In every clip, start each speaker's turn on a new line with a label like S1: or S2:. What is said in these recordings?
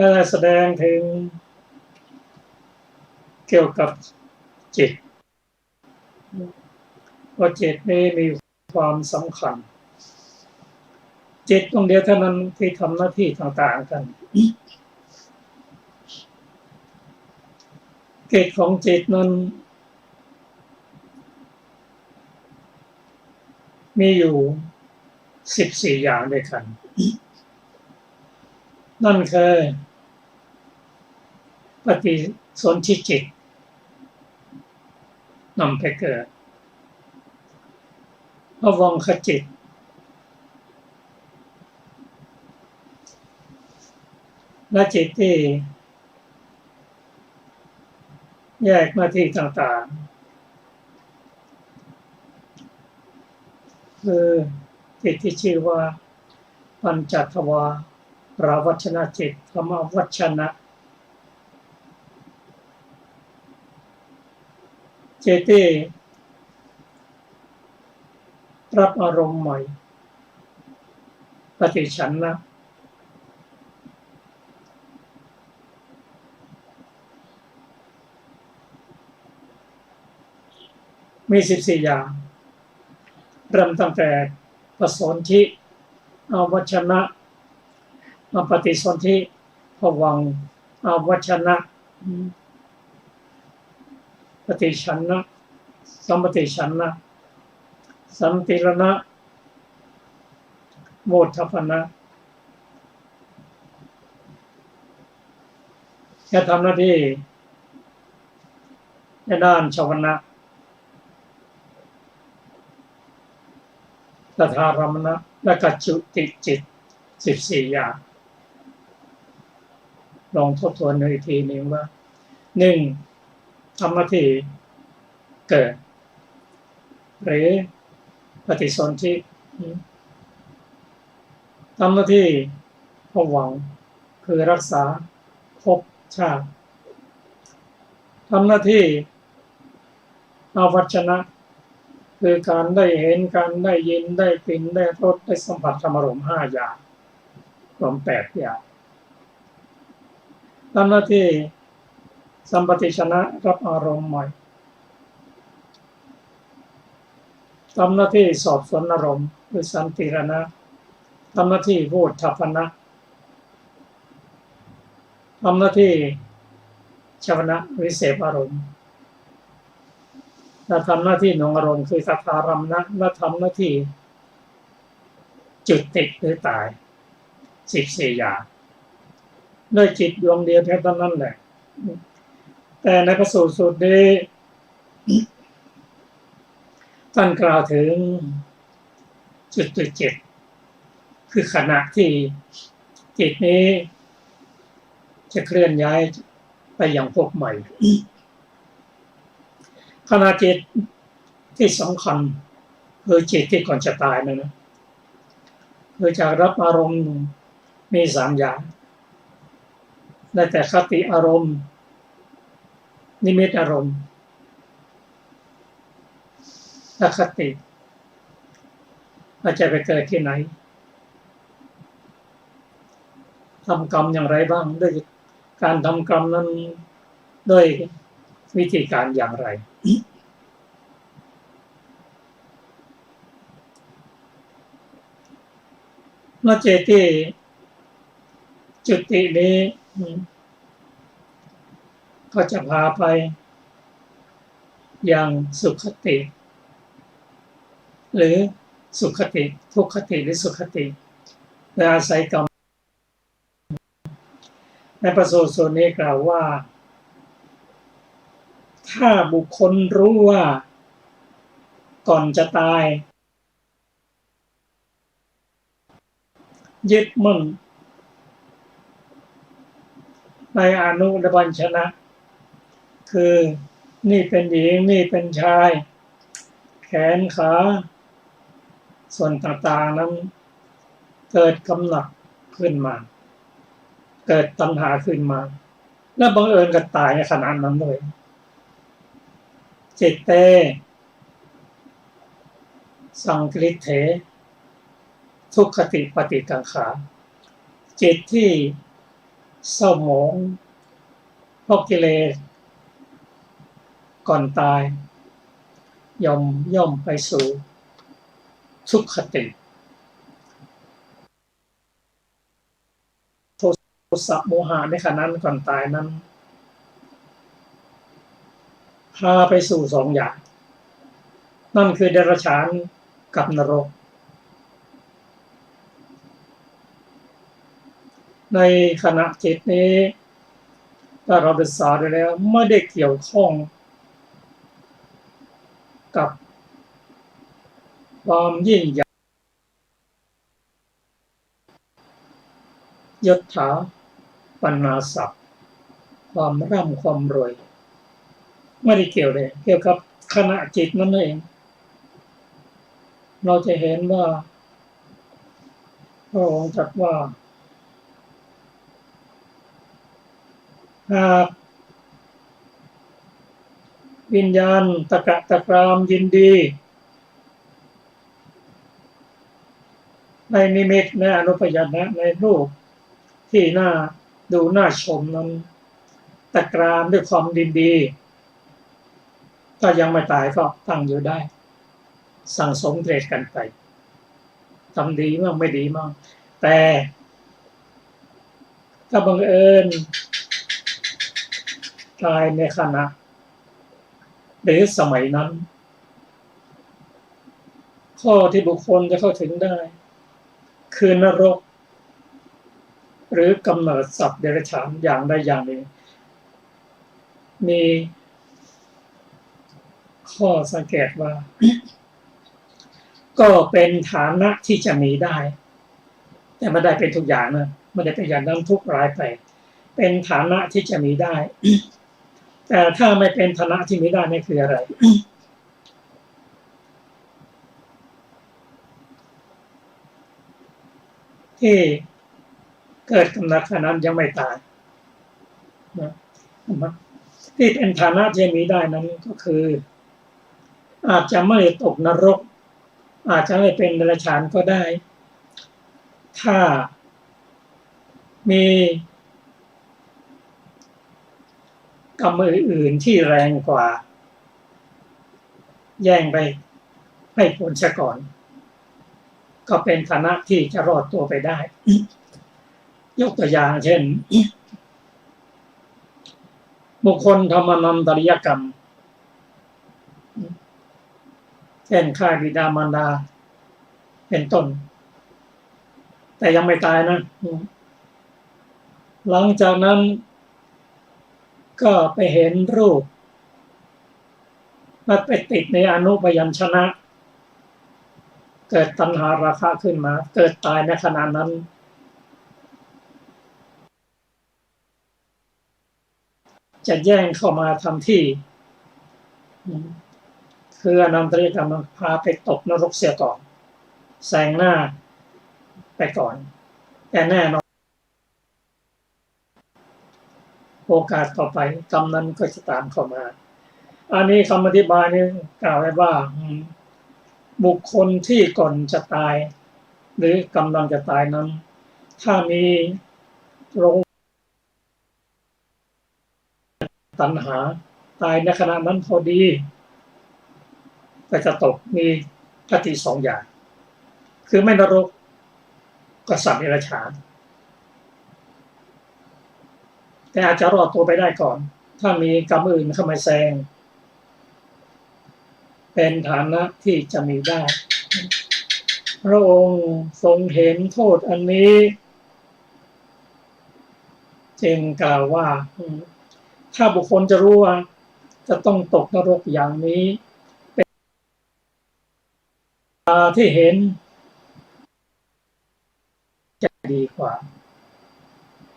S1: ได้แสดงถึงเกี่ยวกับจิตว่าจิตนี้มีความสำคัญ จิตตรงเดียวเท่านั้นที่ทำหน้าที่ต่างๆกันกิจของจิตนั้น มีอยู่สิบสี่อย่างด้วยกัน นั่นคือ ปฏิสนธิจิตนำไปเกิดภวังคจิต และจิตที่ แยกหน้าที่ต่างๆ คือจิตที่ชื่อว่าปัญจทวาราวัชนะจิตธรรมวัชนะ เจตีรับอารมณ์ใหม่ ปฏิฉันนะมีสิบสี่อย่าง เริ่มตั้งแต่ปสนธิอาวัชนะมาปฏิสนธิผวังอาวัชนะ ปฏิชันนะสัมปติชันนะสัมติรณะโมทัพนะจะทำหน้าที่ในด้านชาวนะตถารมณะและกัจจุติจิตสิบสี่อย่างลองทบทวนในทีนึงว่าหนึ่ง ทำหน้าที่เกิด หรือปฏิสนธิทำหน้าที่ผวังคือรักษาภพชาติทำหน้าที่อาวัชนะ คือการได้เห็นการได้ยินได้กลิ่นได้รสได้สัมผัสธรรมรมห้าอย่างรวมแปดอย่างทำหน้าที่ สัมปติชนะรับอารมณ์ใหม่ทำหน้าที่สอบสวนอารมณ์คือสันติรณะทำหน้าที่พูดทัพนะทำหน้าที่ชวนะวิเศษอารมณ์และทำหน้าที่นองอารมณ์คือสัทธารมนะและทำหน้าที่ จุดติดหรือตายสิบสี่อย่างด้วยจิตดวงเดียวแค่นั้นแหละ แต่ในพระสูตรสูตรนี้ท่านกล่าวถึงจุดจุดเจ็ดคือขณะที่จิตนี้ จะเคลื่อนย้ายไปอย่างพวกใหม่ขณะจิตที่สำคัญคือจิตที่ก่อนจะตายนะนะคือจากรับอารมณ์มีสามอย่างได้แต่คติอารมณ์ นิมิตอารมณ์อคติอาจจะไปเกิดที่ไหนทำกรรมอย่างไรบ้าง ด้วยการทำกรรมนั้นด้วยวิธีการอย่างไร เมื่อเจตีจุตินี้ ก็จะพาไปอย่างสุขติ หรือสุขติ ทุกขติหรือสุขติโดยอาศัยกรรม ในประสูตรส่วนนี้กล่าวว่า ถ้าบุคคลรู้ว่าก่อนจะตาย ยึดมั่นในอนุดบัญชนะ คือ นี่เป็นหญิงนี่เป็นชาย แขนขา ส่วนต่างๆนั้น เกิดกำหนัดขึ้นมา เกิดตัณหาขึ้นมา และบังเอิญก็ตายในขณะนั้นเลยจิตเต สังกฤตเถ ทุกขติปฏิกังขา จิตที่เศร้าหมองเพราะกิเลส ก่อนตายย่อมย่อมไปสู่ทุกขติ โทสะโมหะในขณะนั้นก่อนตายนั้น พาไปสู่สองอย่าง นั่นคือเดรัจฉานกับนรก ในขณะจิตนี้ถ้าเราศึกษาดูแล้วไม่ได้เกี่ยวข้อง กับความยิ่งใหญ่ยศถาปรรณาศักดิ์ความร่ำความรวย ไม่ได้เกี่ยวเลย เกี่ยวกับขณะจิตนั่นเอง เราจะเห็นว่า พระองค์ตรัสว่าหาก วิญญาณตะกะตะกรามยินดี ในนิมิตในอนุพยัญชนะในรูปที่น่าดูน่าชมนั้นตะกรามด้วยความดินดี ถ้ายังไม่ตายก็ตั้งอยู่ได้ สั่งสมเทรดกันไปทำดีบ้างไม่ดีบ้างแต่ ถ้าบังเอิญตายในขณะ หรือสมัยนั้น ข้อที่บุคคลจะเข้าถึงได้ คือนรก หรือกำเนิดสัตว์เดรัจฉานอย่างใดอย่างหนึ่งมีข้อสังเกตว่า ก็เป็นฐานะที่จะมีได้ แต่ไม่ได้เป็นทุกอย่างนะไม่ได้เป็นอย่างนั้นทุกรายไป เป็นฐานะที่จะมีได้ แต่ถ้าไม่เป็นฐานะที่มีได้นี่คืออะไร ที่เกิดกำนิดขนาดยังไม่ตายนะที่เป็นฐานะที่มีได้นั้นก็คือ อาจจะไม่ตกนรก อาจจะไม่เป็นเดรัจฉานก็ได้ ถ้ามี กรรมอื่นๆที่แรงกว่า แย่งไปให้ผลซะก่อน ก็เป็นฐานะที่จะรอดตัวไปได้ ยกตัวอย่างเช่น บุคคลทำอนันตริยกรรม เช่นฆ่าบิดามารดา เป็นต้น แต่ยังไม่ตายนะ หลังจากนั้น ก็ไปเห็นรูป มันไปติดในอนุพยัญชนะ เกิดตัณหาราคะขึ้นมา เกิดตายในขณะนั้น จะแย่งเข้ามาทำที่ คืออนันตริยกรรมพาไปตกนรกเสียก่อนแซงหน้าไปก่อน แต่แน่นอน โอกาสต่อไปกรรมนั้นก็จะตามเข้ามา อันนี้คำอธิบายนี้กล่าวไว้ว่าบุคคลที่ก่อนจะตาย หรือกำลังจะตายนั้น ถ้ามีโรคตัณหาตายในขณะนั้นพอดีก็จะตกมีคติสองอย่าง คือไม่นรกก็สัตว์เดรัจฉาน แต่อาจจะรอดตัวไปได้ก่อน ถ้ามีกรรมอื่นเข้ามาแซง เป็นฐานะที่จะมีได้ พระองค์ทรงเห็นโทษอันนี้ จึงกล่าวว่า ถ้าบุคคลจะรู้ว่า จะต้องตกนรกอย่างนี้เป็นตาที่เห็นจะดีกว่า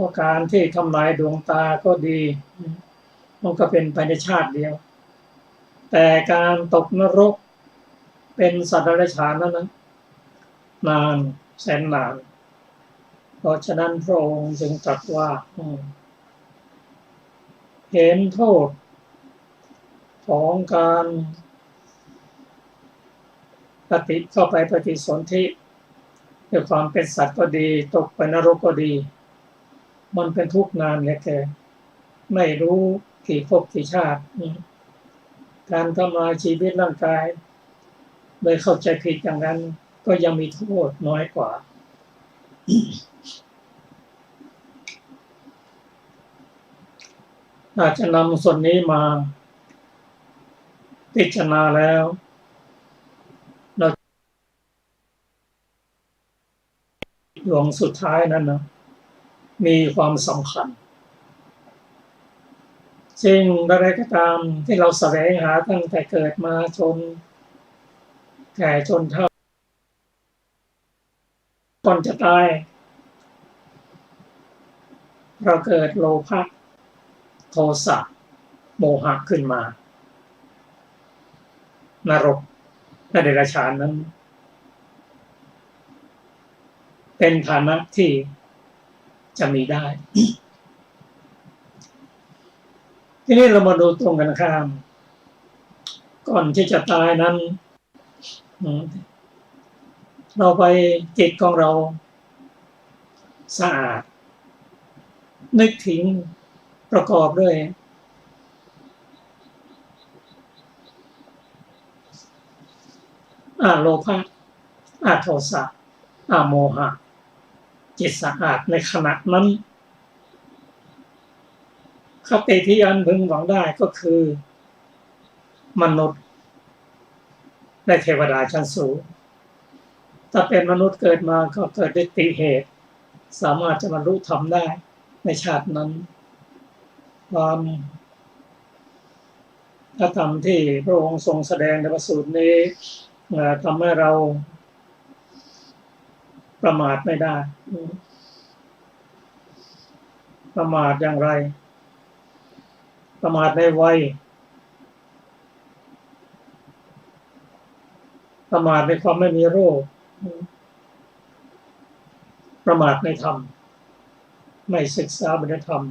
S1: ราะการที่ทำลายดวงตาก็ดีมันก็เป็นไปในชาติเดียว แต่การตกนรกเป็นสัตว์เดรัจฉานนั้นนะนานแสนนาน เพราะฉะนั้นพระองค์จึงตรัสว่าเห็นโทษของการปฏิเข้าไปปฏิสนธิด้วยความเป็นสัตว์ก็ดี ตกไปนรกก็ดี มันเป็นทุกข์นานเหลยแกไม่รู้กี่ภพกี่ชาติการทำลายชีวิตร่างกายโดยเข้าใจผิดอย่างนั้น ก็ยังมีโทษน้อยกว่า อาจจะนำส่วนนี้มา พิจารณาแล้วเราดวงสุดท้ายนั้นนะ มีความสำคัญซึ่งอะไรก็ตามที่เราแสวงหาตั้งแต่เกิดมาจนแก่จนเท่าก่อนจะตาย เราเกิดโลภะโทสะโมหะขึ้นมา นรกและเดรัจฉานนั้น เป็นฐานะที่ จะมีได้ ทีนี้เรามาดูตรงกันข้าม ก่อนที่จะตายนั้น เราไปจิตของเราสะอาด นึกถึงประกอบด้วยอาโลภะอาโทสะอาโมหะ จิตสะอาดในขณะนั้น คติที่อันพึงหวังได้ก็คือ มนุษย์และเทวดาชั้นสูง ถ้าเป็นมนุษย์เกิดมาก็เกิดด้วยติเหตุ สามารถจะบรรลุธรรมได้ในชาตินั้นความพระธรรมที่พระองค์ทรงแสดงในพระสูตรนี้ทำให้เรา ประมาทไม่ได้ ประมาทอย่างไร ประมาทในวัยประมาทในความไม่มีโรค ประมาทในธรรม ไม่ศึกษาบุญธรรม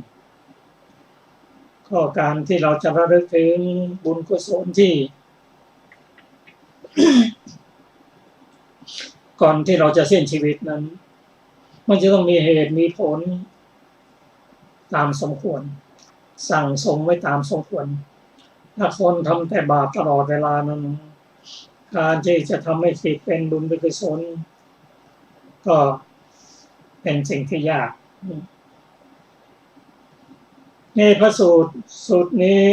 S1: ข้อการที่เราจะระลึกถึงบุญกุศลที่ ก่อนที่เราจะสิ้นชีวิตนั้น มันจะต้องมีเหตุมีผล ตามสมควร สั่งสมไว้ตามสมควร ถ้าคนทำแต่บาปตลอดเวลานั้น การที่จะทำให้สิทธิ์เป็นบุญเป็นกุศลก็เป็นสิ่งที่ยากในพระสูตรสูตรนี้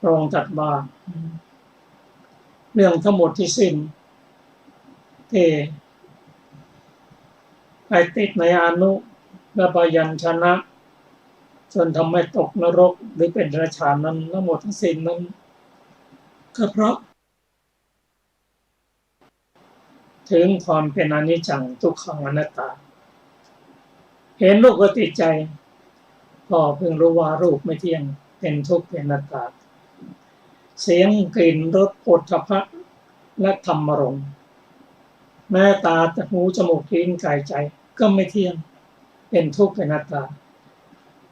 S1: พระองค์จัดว่าเรื่องทั้งหมดที่สิ้น ที่ไปติดในอนุและบายัญชนะ จนทำให้ตกนรกหรือเป็นราชานั้นทั้งหมดทั้งสิ้นนั้น ก็เพราะ ถึงความเป็นอนิจจังทุกขังอนัตตา เห็นรูปก็ติดใจ พอเพิ่งรู้ว่ารูปไม่เที่ยงเป็นทุกข์เป็นอนัตตา เสียงกลิ่นรสโผฏฐัพพะและธรรมรมณ์ แม้ตาหูจมูกลิ้นกายใจก็ไม่เที่ยงเป็นทุกข์เป็นอนัตตา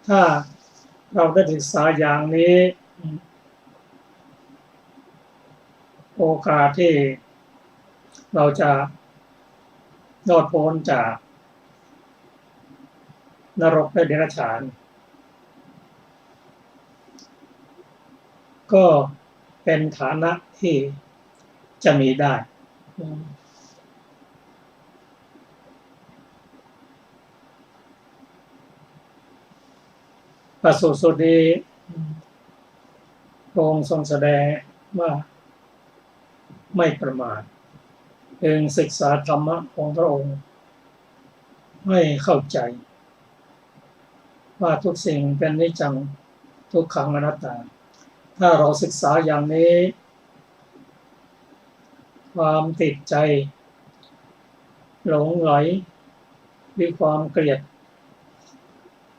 S1: ถ้าเราได้ศึกษาอย่างนี้ โอกาสที่เราจะรอดพ้นจาก นรกและเดรัจฉาน ก็เป็นฐานะที่จะมีได้ ประสูตรสุดีพระองค์ทรงแสดงว่าไม่ประมาทเองศึกษาธรรมะของพระองค์ ให้เข้าใจ ว่าทุกสิ่งเป็นนิจจังทุกขังอนัตตา ถ้าเราศึกษาอย่างนี้ ความติดใจ หลงไหลมีความเกลียด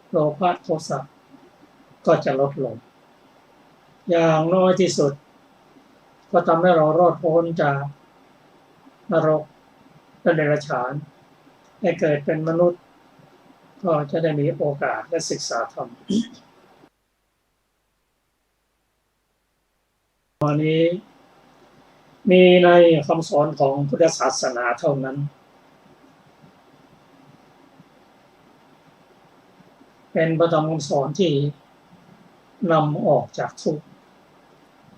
S1: โลภะโทสะ ก็จะลดลง อย่างน้อยที่สุด ก็ทำให้เรารอดพ้นจากนรกและเดรัจฉาน ให้เกิดเป็นมนุษย์ ก็จะได้มีโอกาสได้ศึกษาธรรมตอนนี้มีในคำสอนของพุทธศาสนาเท่านั้น เป็นประธรรมคำสอนที่ นำออกจากทุกข์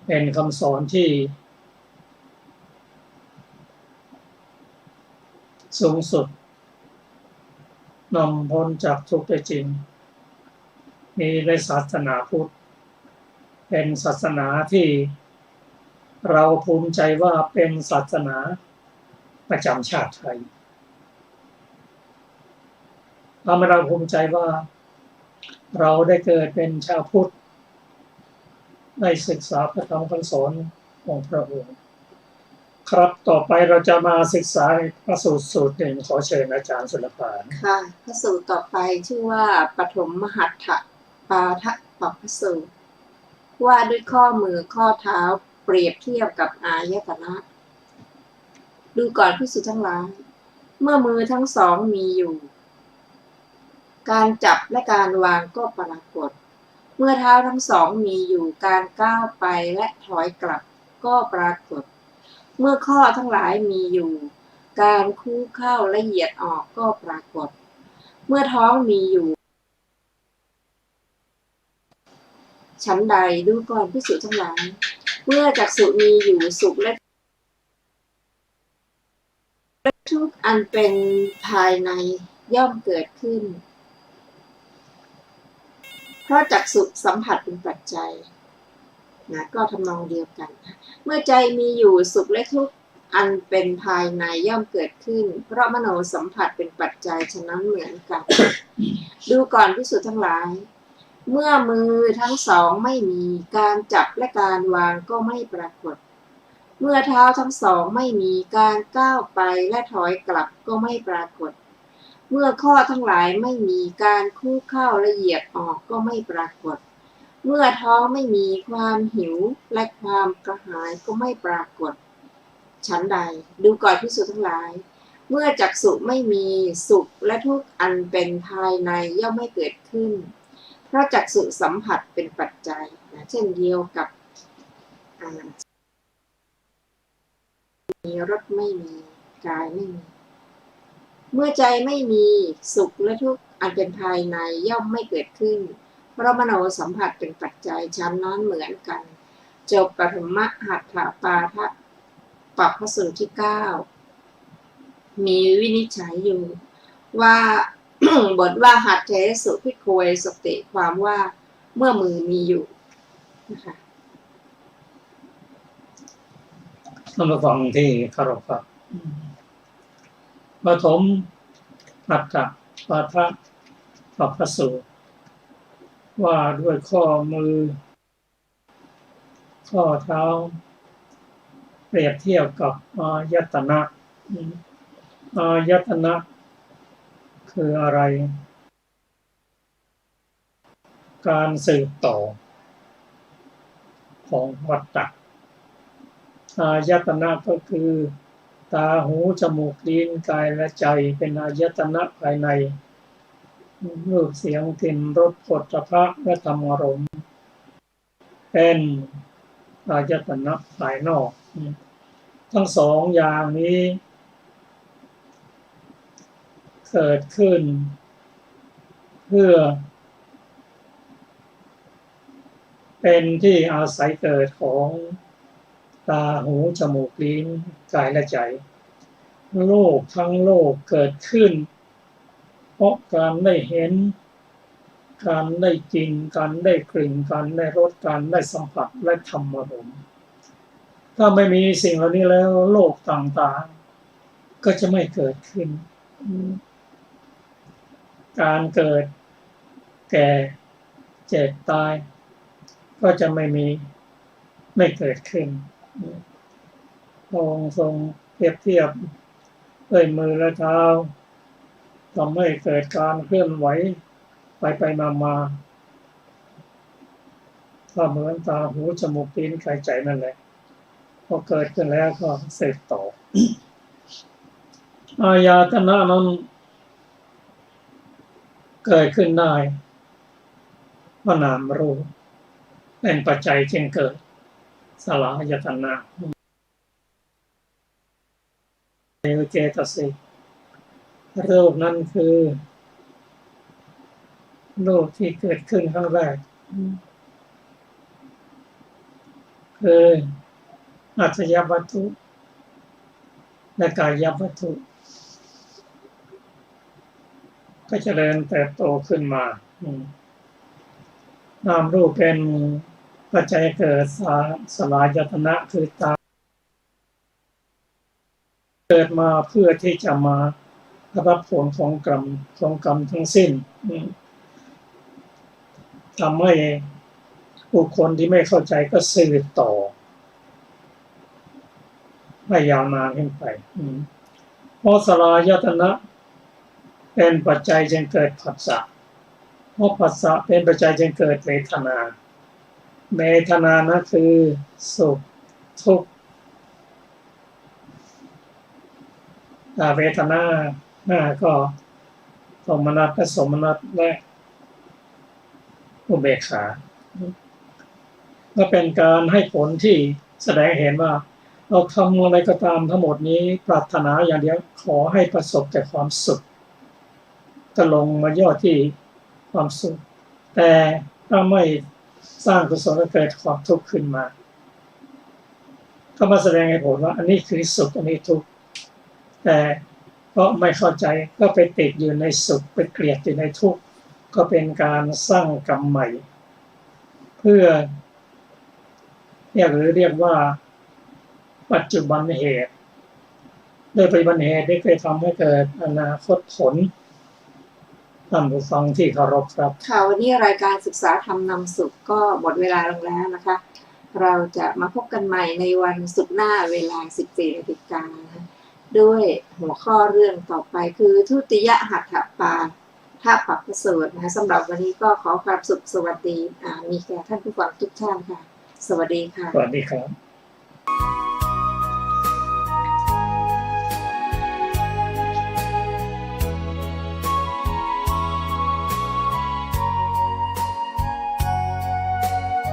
S1: เป็นคำสอนที่ สูงสุดนำพ้นจากทุกข์ได้จริง มีในศาสนาพุทธ เป็นศาสนาที่เราภูมิใจว่าเป็นศาสนาประจำชาติไทยทำให้เราภูมิใจว่าเราได้เกิดเป็นชาวพุทธ ในศึกษาพระธรรมคำสอนของพระองค์ ครับต่อไปเราจะมาศึกษาพระสูตรสูตรหนึ่งขอเชิญอาจารย์สุรพาน
S2: ค่ะ พระสูตรต่อไปชื่อว่าปฐมมหัตถปาทะปพสูตร ว่าด้วยข้อมือข้อเท้าเปรียบเทียบกับอายตนะ ดูก่อนพิสุทั้งหลาย เมื่อมือทั้งสองมีอยู่ การจับและการวางก็ปรากฏ เมื่อเท้าทั้งสองมีอยู่การก้าวไปและถอยกลับก็ปรากฏ เมื่อข้อทั้งหลายมีอยู่ การคู่เข้าละเหยียดออกก็ปรากฏ เมื่อท้องมีอยู่ชั้นใดดูก่อนพิสูจทั้งหลายเมื่อจักสุมีอยู่สุขและทุกอันเป็นภายในย่อมเกิดขึ้น พราะจักสุสัมผัสเป็นปัจจัยนะก็ทำนองเดียวกัน เมื่อใจมีอยู่สุขและทุกข์อันเป็นภายในย่อมเกิดขึ้น เพราะมโนสัมผัสเป็นปัจจัยฉะนั้นเหมือนกัน ดูก่อนพิสุทั้งหลาย เมื่อมือทั้งสองไม่มีการจับและการวางก็ไม่ปรากฏ เมื่อเท้าทั้งสองไม่มีการก้าวไปและถอยกลับก็ไม่ปรากฏ เมื่อข้อทั้งหลายไม่มีการคู่เข้าละเอียดออกก็ไม่ปรากฏ เมื่อท้องไม่มีความหิวและความกระหายก็ไม่ปรากฏ ฉันใดดูก่อนพิสูจทั้งหลาย เมื่อจักสุไม่มีสุขและทุกอันเป็นภายในย่อมไม่เกิดขึ้น เพราะจักสุสัมผัสเป็นปัจจัยนะเช่นเดียวกับมีรถไม่มีกายไม่มี เมื่อใจไม่มีสุขและทุกข์อันเป็นภายในย่อมไม่เกิดขึ้น เพราะมโนสัมผัสเป็นปัจจัยชั้นนั้นเหมือนกัน จบปฐมหัตถาปาทะปัพสูตรที่เก้ามีวินิจฉัยอยู่ ว่าบทว่าหัตเทสุพิโคยสติความว่าเมื่อมือมีอยู่นะคะ
S1: ต้องมาฟังที่คารพครับ ปฐมปัตตะปาทะปัปสูตรว่าด้วยข้อมือ ข้อเท้า เปรียบเทียบกับอายตนะอายตนะ คืออะไร การสืบต่อ ของวัตตะอายตนะก็คือ ตาหูจมูกลิ้นกายและใจเป็นอายตนะภายในรูปเสียงกลิ่นรสผลพระและธรรมารมณ์เป็นอายตนะภายนอก ทั้งสองอย่างนี้ เกิดขึ้น เพื่อ เป็นที่อาศัยเกิดของ ตาหูจมูกลิ้นกายและใจ โลกทั้งโลกเกิดขึ้น เพราะการได้เห็น การได้กิน การได้กลิ่น การได้รส การได้สัมผัสและธรรมารมถ้าไม่มีสิ่งเหล่านี้แล้วโลกต่างๆ ก็จะไม่เกิดขึ้น การเกิดแก่เจ็บตาย ก็จะไม่มีไม่เกิดขึ้น ลองทรงเปรียบเทียบด้วยมือและเท้าทำให้เกิดการเคลื่อนไหวไปไปมามาถ้าเหมือนตาหูจมูกจีนกายใจนั่นแหละพอเกิดขึ้นแล้วก็เสร็จต่อ อายาตนะนั้นเกิดขึ้ขึ้นได้พระนามรู้เป็นปัจจัยจึงเกิด สลายตนะเนวเจตสิโรูนั้นคือรูปที่เกิดขึ้นครั้งแรกคืออัจยวัตถุ และกายวัตถุ ก็จเจริญแต่โตขึ้นมานามรูปเป็น ปัจจัยเกิดสาสลายตนะคือตา เกิดมาเพื่อที่จะมารับผลของกรรมของกรรมทั้งสิ้นทำให้บุคคลที่ไม่เข้าใจก็สืบต่อไม่ยาวนานขึ้นไปเพราะสลายตนะ เป็นปัจจัยจึงเกิดผัสสะเพราะผัสสะเป็นปัจจัยจึงเกิดเวทนา เวทนานะคือสุขทุกข์เวทนาหน้าก็สมนัตและสมนัตและอุเบกขาก็เป็นการให้ผลที่แสดงเห็นว่า เราทำอะไรก็ตามทั้งหมดนี้ปรารถนาอย่างเดียวขอให้ประสบแต่ความสุขก็ลงมาย่อที่ความสุข แต่ถ้าไม่ สร้างกุศลก็เกิดความทุกข์ขึ้นมา ก็มาแสดงให้ผลว่าอันนี้คือสุขอันนี้ทุกข์แต่เพราะไม่เข้าใจก็ไปติดอยู่ในสุขไปเกลียดอยู่ในทุกข์ก็เป็นการสร้างกรรมใหม่ เพื่อเรียกหรือเรียกว่าปัจจุบันเหตุโดยปัจจุบันเหตุได้เคยทำให้เกิดอนาคตผล ท่านผู้ฟังที่เคารพครับ
S2: ค่ะวันนี้รายการศึกษาธรรมนำสุขก็หมดเวลาลงแล้วนะคะ เราจะมาพบกันใหม่ในวันศุกร์หน้าเวลา 14นาฬิกานะด้วยหัวข้อเรื่องต่อไปคือทุติยหัตถปาท่าปัปประสูตรนะคะสำหรับวันนี้ก็ขอความสุขสวัสดีอ่ามีแก่ท่านผู้ฟังทุกท่านค่ะ สวัสดีค่ะ
S1: สวัสดีครับ